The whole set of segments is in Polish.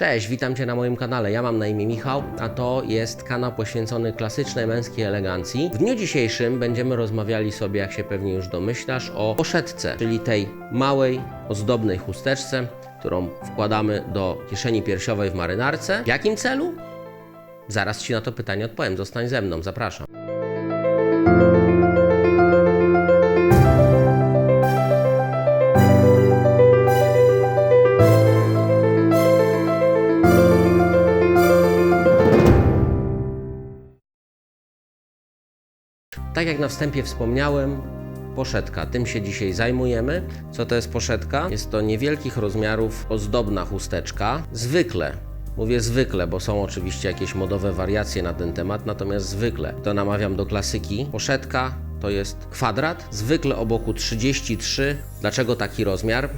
Cześć, witam Cię na moim kanale. Ja mam na imię Michał, a to jest kanał poświęcony klasycznej męskiej elegancji. W dniu dzisiejszym będziemy rozmawiali sobie, jak się pewnie już domyślasz, o poszetce, czyli tej małej, ozdobnej chusteczce, którą wkładamy do kieszeni piersiowej w marynarce. W jakim celu? Zaraz Ci na to pytanie odpowiem. Zostań ze mną, zapraszam. Tak jak na wstępie wspomniałem, poszetka. Tym się dzisiaj zajmujemy. Co to jest poszetka? Jest to niewielkich rozmiarów ozdobna chusteczka. Zwykle, mówię zwykle, bo są oczywiście jakieś modowe wariacje na ten temat, natomiast zwykle to namawiam do klasyki. Poszetka to jest kwadrat, zwykle o boku 33. Dlaczego taki rozmiar?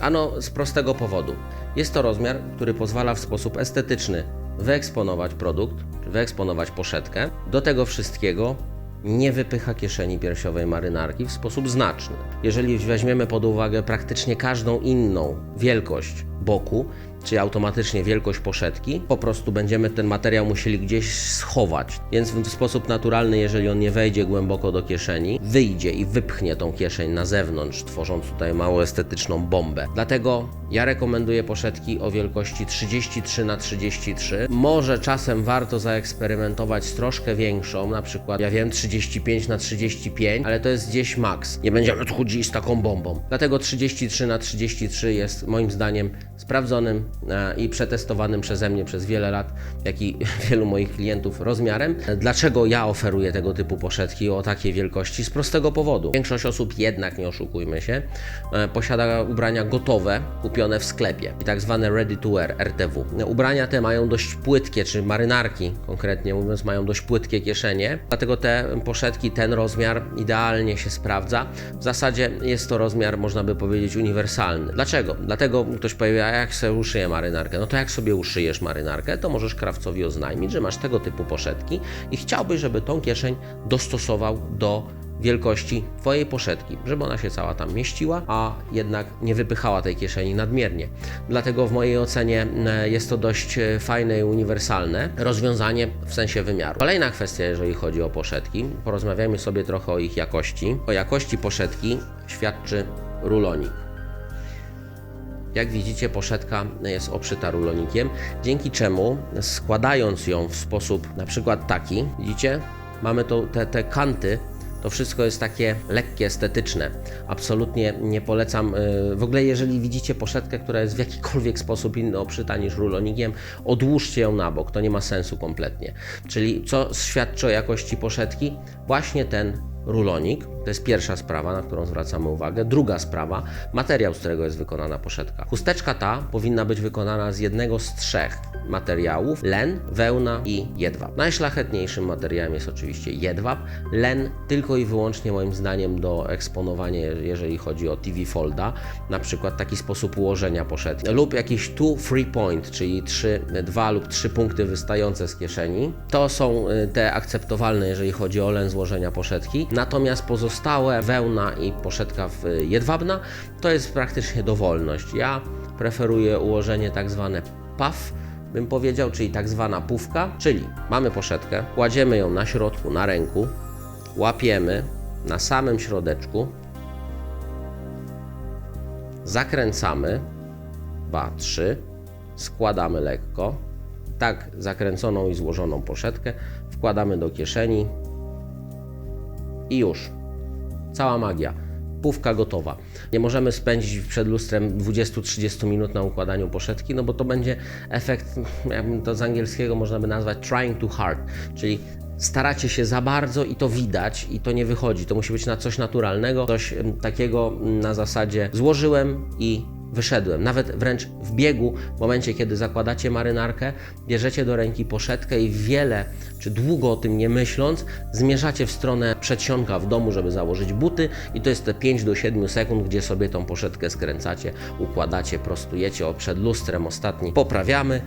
Ano z prostego powodu. Jest to rozmiar, który pozwala w sposób estetyczny wyeksponować produkt, wyeksponować poszetkę. Do tego wszystkiego nie wypycha kieszeni piersiowej marynarki w sposób znaczny. Jeżeli weźmiemy pod uwagę praktycznie każdą inną wielkość boku, czy automatycznie wielkość poszetki, po prostu będziemy ten materiał musieli gdzieś schować. Więc w sposób naturalny, jeżeli on nie wejdzie głęboko do kieszeni, wyjdzie i wypchnie tą kieszeń na zewnątrz, tworząc tutaj mało estetyczną bombę. Dlatego ja rekomenduję poszetki o wielkości 33 na 33. Może czasem warto zaeksperymentować z troszkę większą, na przykład, ja wiem, 35 na 35, ale to jest gdzieś maks. Nie będziemy tu chodzić z taką bombą. Dlatego 33 na 33 jest moim zdaniem sprawdzonym i przetestowanym przeze mnie przez wiele lat, jak i wielu moich klientów rozmiarem. Dlaczego ja oferuję tego typu poszetki o takiej wielkości? Z prostego powodu. Większość osób jednak, nie oszukujmy się, e, posiada ubrania gotowe, kupione w sklepie, tak zwane ready to wear, RTW. Ubrania te mają dość płytkie, czy marynarki konkretnie mówiąc, mają dość płytkie kieszenie, dlatego te poszetki, ten rozmiar idealnie się sprawdza. W zasadzie jest to rozmiar, można by powiedzieć, uniwersalny. Dlaczego? Dlatego ktoś powie, a jak sobie uszyję marynarkę? No to jak sobie uszyjesz marynarkę, to możesz krawcowi oznajmić, że masz tego typu poszetki i chciałbyś, żeby tą kieszeń dostosował do wielkości Twojej poszetki, żeby ona się cała tam mieściła, a jednak nie wypychała tej kieszeni nadmiernie. Dlatego w mojej ocenie e, jest to dość e, fajne i uniwersalne rozwiązanie w sensie wymiaru. Kolejna kwestia, jeżeli chodzi o poszetki, porozmawiajmy sobie trochę o ich jakości. O jakości poszetki świadczy rulonik. Jak widzicie, poszetka jest obszyta rulonikiem, dzięki czemu składając ją w sposób na przykład taki, widzicie, mamy te, te kanty to wszystko jest takie lekkie, estetyczne. Absolutnie nie polecam. y, W ogóle, jeżeli widzicie poszetkę, która jest w jakikolwiek sposób inny obszyta niż rulonikiem, odłóżcie ją na bok. To nie ma sensu kompletnie. Czyli co świadczy o jakości poszetki? Właśnie ten rulonik. To jest pierwsza sprawa, na którą zwracamy uwagę. Druga sprawa, materiał, z którego jest wykonana poszetka. Chusteczka ta powinna być wykonana z jednego z trzech materiałów: len, wełna i jedwab. Najszlachetniejszym materiałem jest oczywiście jedwab. Len tylko i wyłącznie moim zdaniem do eksponowania, jeżeli chodzi o TV Folda, na przykład taki sposób ułożenia poszetki, lub jakiś two free point, czyli trzy, dwa lub trzy punkty wystające z kieszeni. To są y, te akceptowalne, jeżeli chodzi o len złożenia poszetki. Natomiast pozostałe wełna i poszetka jedwabna to jest praktycznie dowolność. Ja preferuję ułożenie tak zwane puff, bym powiedział, czyli tak zwana pówka, czyli mamy poszetkę, kładziemy ją na środku, na ręku, łapiemy na samym środeczku, zakręcamy, dwa, trzy, składamy lekko, tak zakręconą i złożoną poszetkę wkładamy do kieszeni i już. Cała magia. Pówka gotowa. Nie możemy spędzić przed lustrem 20-30 minut na układaniu poszetki, no bo to będzie efekt, jakbym to z angielskiego można by nazwać trying too hard, czyli staracie się za bardzo i to widać i to nie wychodzi. To musi być na coś naturalnego, coś takiego na zasadzie złożyłem i wyszedłem. Nawet wręcz w biegu, w momencie kiedy zakładacie marynarkę, bierzecie do ręki poszetkę i wiele czy długo o tym nie myśląc, zmierzacie w stronę przedsionka w domu, żeby założyć buty i to jest te 5 do 7 sekund, gdzie sobie tą poszetkę skręcacie, układacie, prostujecie o przed lustrem ostatni, poprawiamy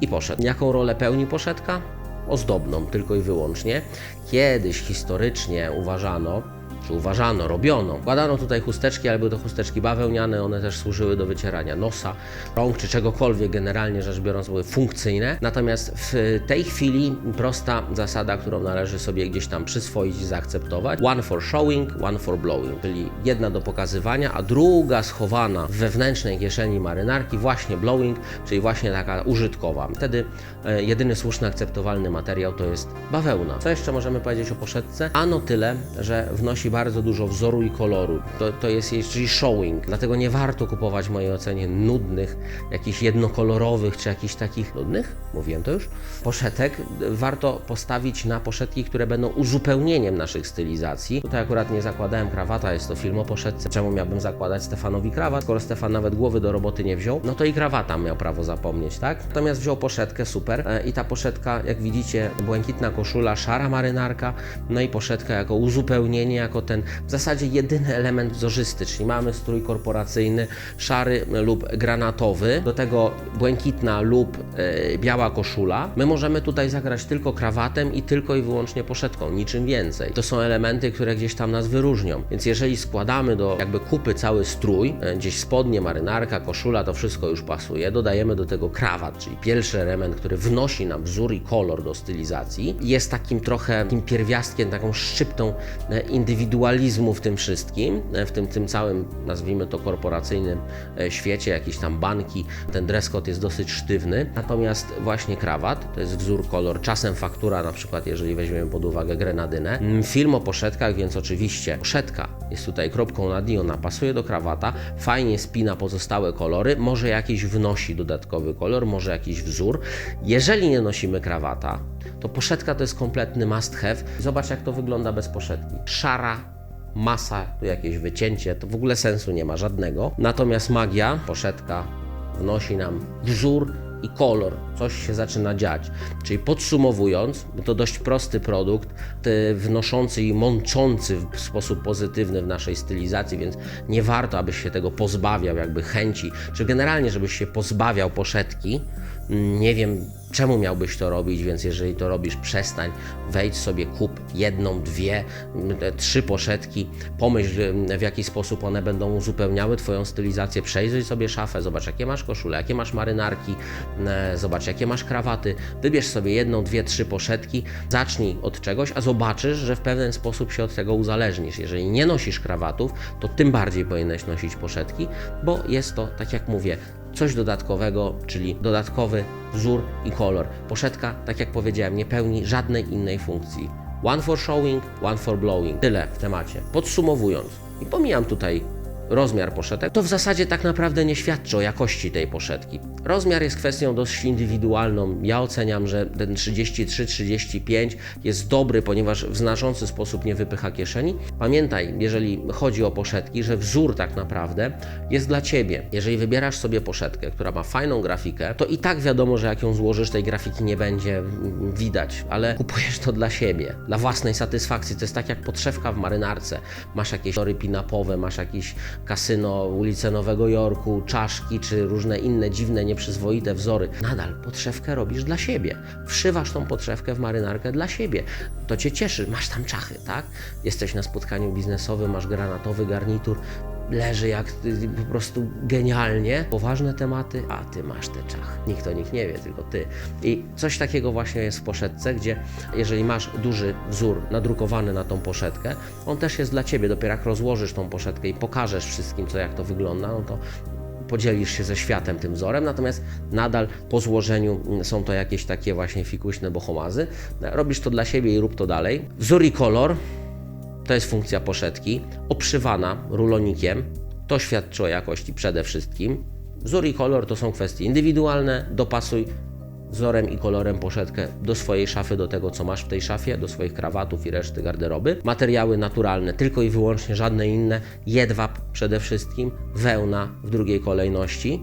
i poszedł. Jaką rolę pełni poszetka? Ozdobną tylko i wyłącznie. Kiedyś historycznie uważano, czy uważano, robiono. Kładano tutaj chusteczki, ale były to chusteczki bawełniane, one też służyły do wycierania nosa, rąk czy czegokolwiek, generalnie rzecz biorąc były funkcyjne. Natomiast w tej chwili prosta zasada, którą należy sobie gdzieś tam przyswoić i zaakceptować. One for showing, one for blowing, czyli jedna do pokazywania, a druga schowana w wewnętrznej kieszeni marynarki, właśnie blowing, czyli właśnie taka użytkowa. Wtedy e, jedyny słuszny, akceptowalny materiał to jest bawełna. Co jeszcze możemy powiedzieć o poszetce? Ano tyle, że wnosi bardzo dużo wzoru i koloru. To, to jest jej, czyli showing. Dlatego nie warto kupować w mojej ocenie nudnych, jakichś jednokolorowych, czy jakichś takich nudnych, mówiłem to już, poszetek. Warto postawić na poszetki, które będą uzupełnieniem naszych stylizacji. Tutaj akurat nie zakładałem krawata, jest to film o poszetce. Czemu miałbym zakładać Stefanowi krawat, skoro Stefan nawet głowy do roboty nie wziął? No to i krawata miał prawo zapomnieć, tak? Natomiast wziął poszetkę, super. E, I ta poszetka, jak widzicie, błękitna koszula, szara marynarka, no i poszetka jako uzupełnienie, jako ten w zasadzie jedyny element wzorzysty, czyli mamy strój korporacyjny, szary lub granatowy, do tego błękitna lub e, biała koszula. My możemy tutaj zagrać tylko krawatem i tylko i wyłącznie poszetką, niczym więcej. To są elementy, które gdzieś tam nas wyróżnią. Więc jeżeli składamy do jakby kupy cały strój, e, gdzieś spodnie, marynarka, koszula, to wszystko już pasuje, dodajemy do tego krawat, czyli pierwszy element, który wnosi nam wzór i kolor do stylizacji, jest takim trochę takim pierwiastkiem, taką szczyptą e, indywidualizmu w tym wszystkim, e, w tym, tym całym, nazwijmy to korporacyjnym e, świecie, jakieś tam banki, ten dress code jest dosyć sztywny, natomiast właśnie krawat, to jest wzór, kolor, czasem faktura, na przykład jeżeli weźmiemy pod uwagę grenadynę. Mm, Film o poszetkach, więc oczywiście poszetka jest tutaj kropką nad i, ona pasuje do krawata, fajnie spina pozostałe kolory, może jakiś wnosi dodatkowy kolor, może jakiś wzór. Jeżeli nie nosimy krawata, to poszetka to jest kompletny must have. Zobacz jak to wygląda bez poszetki. Szara masa, tu jakieś wycięcie, to w ogóle sensu nie ma żadnego. Natomiast magia, poszetka wnosi nam wzór i kolor, coś się zaczyna dziać. Czyli podsumowując, to dość prosty produkt, wnoszący i mączący w sposób pozytywny w naszej stylizacji, więc nie warto, abyś się tego pozbawiał, jakby chęci, czy generalnie, żebyś się pozbawiał poszetki. Nie wiem, czemu miałbyś to robić, więc jeżeli to robisz, przestań, wejdź sobie, kup jedną, dwie, trzy poszetki, pomyśl w jaki sposób one będą uzupełniały Twoją stylizację, przejrzyj sobie szafę, zobacz jakie masz koszule, jakie masz marynarki, e, zobacz jakie masz krawaty, wybierz sobie jedną, dwie, trzy poszetki, zacznij od czegoś, a zobaczysz, że w pewien sposób się od tego uzależnisz. Jeżeli nie nosisz krawatów, to tym bardziej powinieneś nosić poszetki, bo jest to, tak jak mówię, coś dodatkowego, czyli dodatkowy wzór i kolor. Poszetka, tak jak powiedziałem, nie pełni żadnej innej funkcji. One for showing, one for blowing. Tyle w temacie. Podsumowując, i pomijam tutaj rozmiar poszetek, to w zasadzie tak naprawdę nie świadczy o jakości tej poszetki. Rozmiar jest kwestią dość indywidualną. Ja oceniam, że ten 33-35 jest dobry, ponieważ w znaczący sposób nie wypycha kieszeni. Pamiętaj, jeżeli chodzi o poszetki, że wzór tak naprawdę jest dla Ciebie. Jeżeli wybierasz sobie poszetkę, która ma fajną grafikę, to i tak wiadomo, że jak ją złożysz, tej grafiki nie będzie widać, ale kupujesz to dla siebie, dla własnej satysfakcji. To jest tak jak podszewka w marynarce. Masz jakieś tory pinapowe, masz jakieś kasyno, ulicę Nowego Jorku, czaszki, czy różne inne dziwne, nieprzyzwoite wzory. Nadal podszewkę robisz dla siebie. Wszywasz tą podszewkę w marynarkę dla siebie. To cię cieszy, masz tam czachy, tak? Jesteś na spotkaniu biznesowym, masz granatowy garnitur, leży jak po prostu genialnie. Poważne tematy, a ty masz te czachy. Nikt o nich nie wie, tylko ty. I coś takiego właśnie jest w poszetce, gdzie jeżeli masz duży wzór nadrukowany na tą poszetkę, on też jest dla ciebie. Dopiero jak rozłożysz tą poszetkę i pokażesz wszystkim, co jak to wygląda, no to podzielisz się ze światem tym wzorem, natomiast nadal po złożeniu mm, są to jakieś takie właśnie fikuśne bohomazy. Robisz to dla siebie i rób to dalej. Wzór i kolor to jest funkcja poszetki, obszywana rulonikiem. To świadczy o jakości przede wszystkim. Wzór i kolor to są kwestie indywidualne. Dopasuj wzorem i kolorem poszetkę do swojej szafy, do tego co masz w tej szafie, do swoich krawatów i reszty garderoby. Materiały naturalne, tylko i wyłącznie żadne inne. Jedwab przede wszystkim, wełna w drugiej kolejności.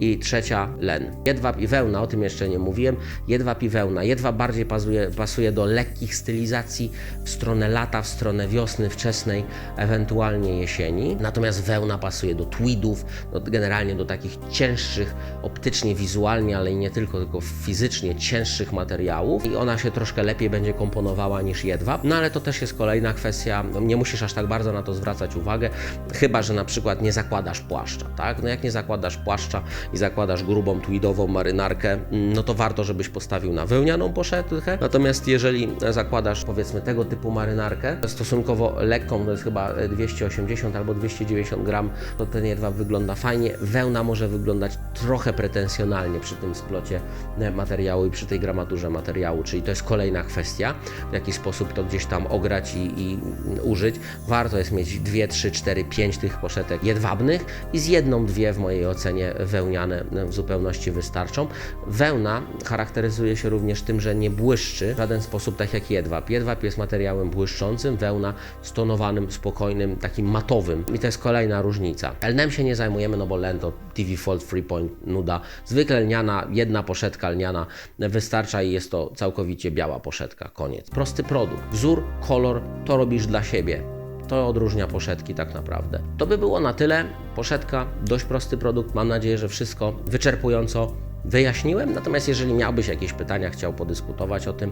I trzecia len. Jedwab i wełna, o tym jeszcze nie mówiłem. Jedwab i wełna. Jedwab bardziej pasuje, pasuje do lekkich stylizacji w stronę lata, w stronę wiosny wczesnej, ewentualnie jesieni. Natomiast wełna pasuje do tweedów, do, generalnie do takich cięższych optycznie, wizualnie, ale i nie tylko, tylko fizycznie cięższych materiałów i ona się troszkę lepiej będzie komponowała niż jedwab. No ale to też jest kolejna kwestia, no, nie musisz aż tak bardzo na to zwracać uwagę, chyba że na przykład nie zakładasz płaszcza, tak? No jak nie zakładasz płaszcza i zakładasz grubą tweedową marynarkę, no to warto, żebyś postawił na wełnianą poszetkę. Natomiast jeżeli zakładasz powiedzmy tego typu marynarkę, stosunkowo lekką, to jest chyba 280 albo 290 gram, to ten jedwab wygląda fajnie. Wełna może wyglądać trochę pretensjonalnie przy tym splocie e, materiału i przy tej gramaturze materiału, czyli to jest kolejna kwestia, w jaki sposób to gdzieś tam ograć i, i użyć. Warto jest mieć 2, 3, 4, 5 tych poszetek jedwabnych i z jedną, dwie w mojej ocenie wełniane w zupełności wystarczą. Wełna charakteryzuje się również tym, że nie błyszczy w żaden sposób tak jak jedwab. Jedwab jest materiałem błyszczącym, wełna stonowanym, spokojnym, takim matowym. I to jest kolejna różnica. Lnem się nie zajmujemy, no bo len to TV Fold Free Point nuda. Zwykle lniana, jedna poszetka lniana wystarcza i jest to całkowicie biała poszetka. Koniec. Prosty produkt. Wzór, kolor, to robisz dla siebie. To odróżnia poszetki tak naprawdę. To by było na tyle. Poszetka, dość prosty produkt. Mam nadzieję, że wszystko wyczerpująco wyjaśniłem. Natomiast jeżeli miałbyś jakieś pytania, chciał podyskutować o tym,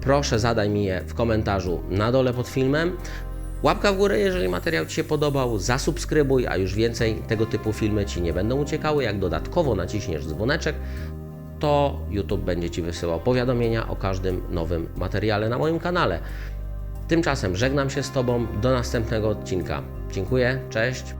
proszę zadaj mi je w komentarzu na dole pod filmem. Łapka w górę, jeżeli materiał Ci się podobał, zasubskrybuj, a już więcej tego typu filmy Ci nie będą uciekały. Jak dodatkowo naciśniesz dzwoneczek, to YouTube będzie Ci wysyłał powiadomienia o każdym nowym materiale na moim kanale. Tymczasem żegnam się z Tobą do następnego odcinka. Dziękuję, cześć.